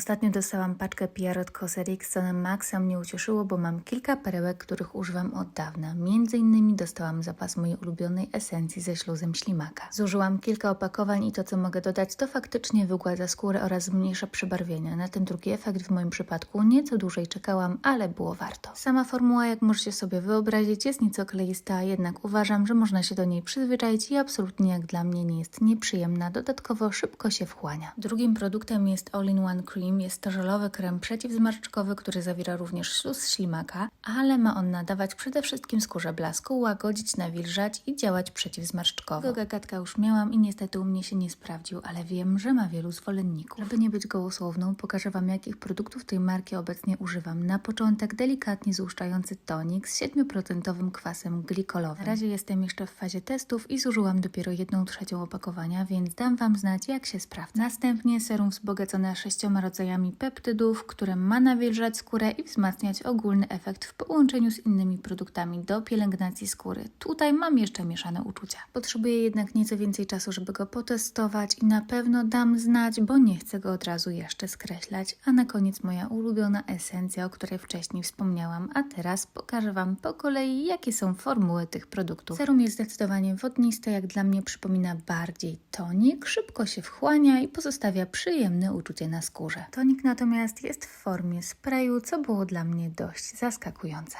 Ostatnio dostałam paczkę PR od Cosrx, co na maksa mnie ucieszyło, bo mam kilka perełek, których używam od dawna. Między innymi dostałam zapas mojej ulubionej esencji ze śluzem ślimaka. Zużyłam kilka opakowań i to, co mogę dodać, to faktycznie wygładza skórę oraz zmniejsza przebarwienia. Na ten drugi efekt w moim przypadku nieco dłużej czekałam, ale było warto. Sama formuła, jak możecie sobie wyobrazić, jest nieco kleista, jednak uważam, że można się do niej przyzwyczaić i absolutnie jak dla mnie nie jest nieprzyjemna, dodatkowo szybko się wchłania. Drugim produktem jest All-in-One Cream. Jest to żelowy krem przeciwzmarszczkowy, który zawiera również śluz ślimaka, ale ma on nadawać przede wszystkim skórze blasku, łagodzić, nawilżać i działać przeciwzmarszczkowo. Tego gagatka już miałam i niestety u mnie się nie sprawdził, ale wiem, że ma wielu zwolenników. Żeby nie być gołosłowną, pokażę Wam, jakich produktów tej marki obecnie używam. Na początek delikatnie złuszczający tonik z 7% kwasem glikolowym. Na razie jestem jeszcze w fazie testów i zużyłam dopiero 1 trzecią opakowania, więc dam Wam znać, jak się sprawdza. Następnie serum wzbogacone sześcioma rodzajami peptydów, które ma nawilżać skórę i wzmacniać ogólny efekt w połączeniu z innymi produktami do pielęgnacji skóry. Tutaj mam jeszcze mieszane uczucia. Potrzebuję jednak nieco więcej czasu, żeby go potestować i na pewno dam znać, bo nie chcę go od razu jeszcze skreślać. A na koniec moja ulubiona esencja, o której wcześniej wspomniałam, a teraz pokażę Wam po kolei, jakie są formuły tych produktów. Serum jest zdecydowanie wodniste, jak dla mnie przypomina bardziej tonik, szybko się wchłania i pozostawia przyjemne uczucie na skórze. Tonik natomiast jest w formie sprayu, co było dla mnie dość zaskakujące.